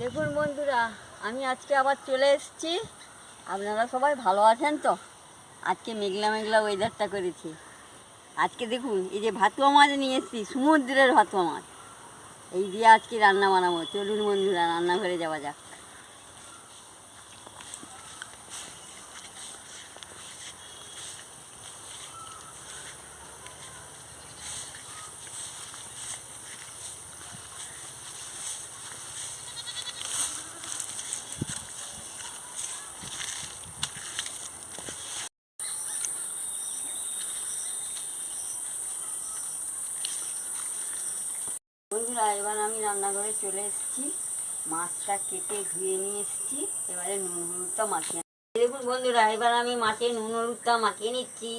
দেখুন বন্ধুরা, আমি আজকে আবার চলে এসেছি। আপনারা সবাই ভালো আছেন তো? আজকে মেঘলা মেঘলা ওয়েদারটা করেছি। আজকে দেখুন, এই যে ভাতুয়া মাছ নিয়ে এসেছি, সমুদ্রের ভাতুয়া মাছ। এই দিয়ে আজকে রান্না বানাবো। চলুন বন্ধুরা, রান্নাঘরে যাওয়া যাক। বন্ধুরা এবার আমি রান্নাঘরে চলে এসেছি। মাছটা কেটে ধুয়ে নিয়ে এসেছি। এবারে নুন, হলুদটা মাখিয়ে দেখুন বন্ধুরা, এবার আমি মাছে নুন, হলুদটা মাখিয়ে নিচ্ছি।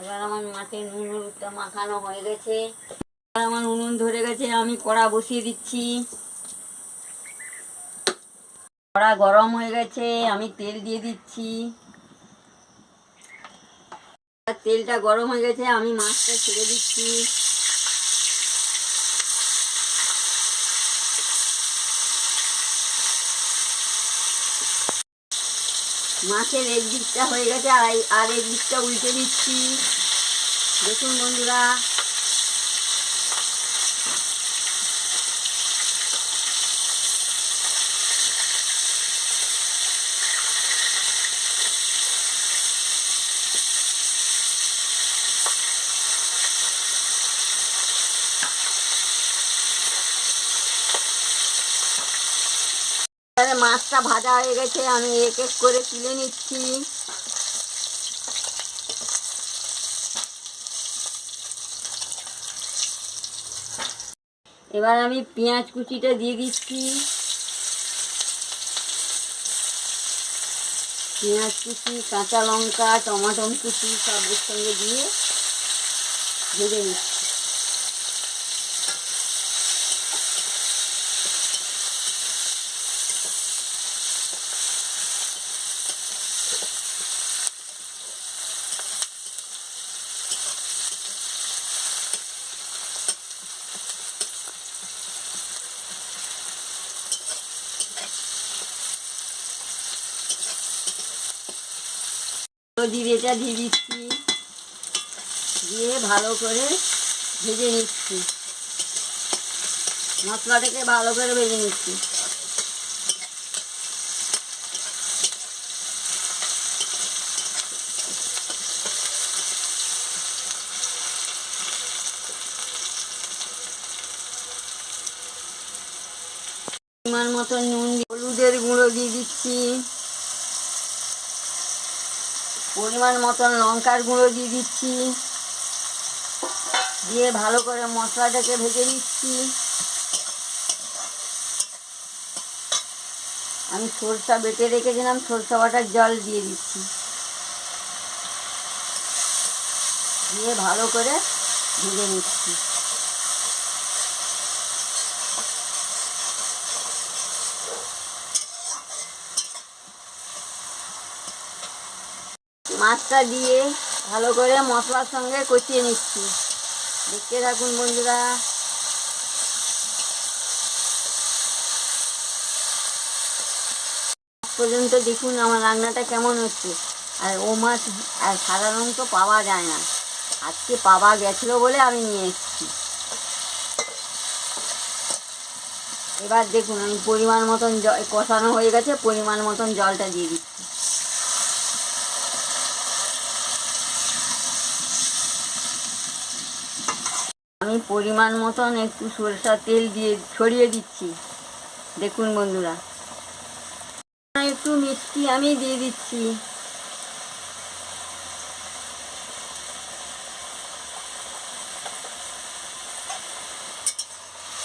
এবার আমার মাছে নুন, হলুদটা মাখানো হয়ে গেছে। আমার উনুন ধরে গেছে, আমি কড়া বসিয়ে দিচ্ছি। কড়া গরম হয়ে গেছে, আমি তেল দিয়ে দিচ্ছি। তেলটা গরম হয়ে গেছে, আমি মাছটা ছেড়ে দিচ্ছি। মাছের এক দিকটা হয়ে গেছে আর এক দিকটা উল্টে দিচ্ছি। দেখুন বন্ধুরা। এবারে মাছটা ভাজা হয়ে গেছে, আমি এক এক করে তুলে নিচ্ছি। এবার আমি পেঁয়াজ কুচিটা দিয়ে দিচ্ছি। পেঁয়াজ কুচি, কাঁচা লঙ্কা, টমাটম কুচি সব সঙ্গে দিয়ে ভেজে নিচ্ছি। জিরেটা দিয়ে দিচ্ছি। দিয়ে ভালো করে ভেজে নিচ্ছি। মশলাটাকে ভালো করে ভেজে নিচ্ছি। পরিমাণ মতো নুন দিয়ে- হলুদের গুঁড়ো দিয়ে দিচ্ছি পরিমাণ মতন লঙ্কার গুঁড়ো দিয়ে দিচ্ছি। দিয়ে ভালো করে মশলাটাকে ভেজে নিচ্ছি। আমি সরষা বেটে রেখেছিলাম, সরষা বাটার জল দিয়ে দিচ্ছি। দিয়ে ভালো করে ভেজে নিচ্ছি। মাছটা দিয়ে ভালো করে মশলার সঙ্গে কষিয়ে নিচ্ছি। দেখতে থাকুন বন্ধুরা। পর্যন্ত দেখুন আমার রান্নাটা কেমন হচ্ছে। আর ও মাছ, আর সাধারণত পাওয়া যায় না। আজকে পাওয়া গেছিল বলে আমি নিয়ে এসেছি। এবার দেখুন, আমি পরিমাণ মতন জল কষানো হয়ে গেছে, পরিমাণ মতন জলটা দিয়ে দিচ্ছি। আমি পরিমাণ মতন একটু সরষার তেল দিয়ে ছড়িয়ে দিচ্ছি। দেখুন বন্ধুরা। একটু মিষ্টি আমি দিয়ে দিচ্ছি।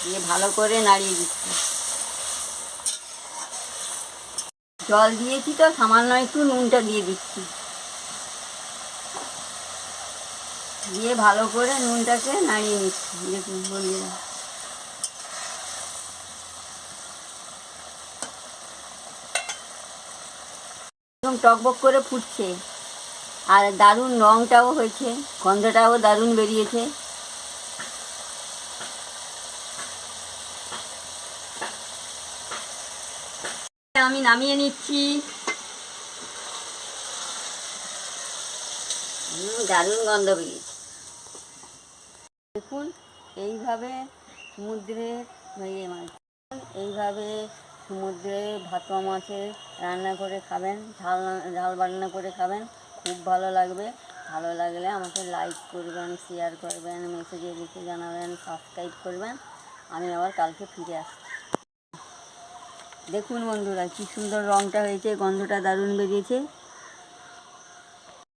দিয়ে ভালো করে নাড়িয়ে দিচ্ছি। জল দিয়েছি তো, সামান্য একটু নুনটা দিয়ে দিচ্ছি। দিয়ে ভালো করে নুনটাকে নাড়িয়ে নিচ্ছি, দেখুন বন্ধুরা। একদম টকবক করে ফুটছে, আর দারুণ রঙটাও হয়েছে, গন্ধটাও দারুণ বেরিয়েছে। আমি নামিয়ে নিচ্ছি। দারুণ গন্ধ বেরিয়েছে। দেখুন, এইভাবে সমুদ্রের ইয়ে মাছ, এইভাবে সমুদ্রে ভাতুয়া মাছের রান্না করে খাবেন, ঝাল ঝাল বান্না করে খাবেন, খুব ভালো লাগবে। ভালো লাগলে আমাকে লাইক করবেন শেয়ার করবেন মেসেজে লিখে জানাবেন সাবস্ক্রাইব করবেন। আমি আবার কালকে ফিরে আসছি। দেখুন বন্ধুরা, কি সুন্দর রঙটা হয়েছে, গন্ধটা দারুণ বেরিয়েছে।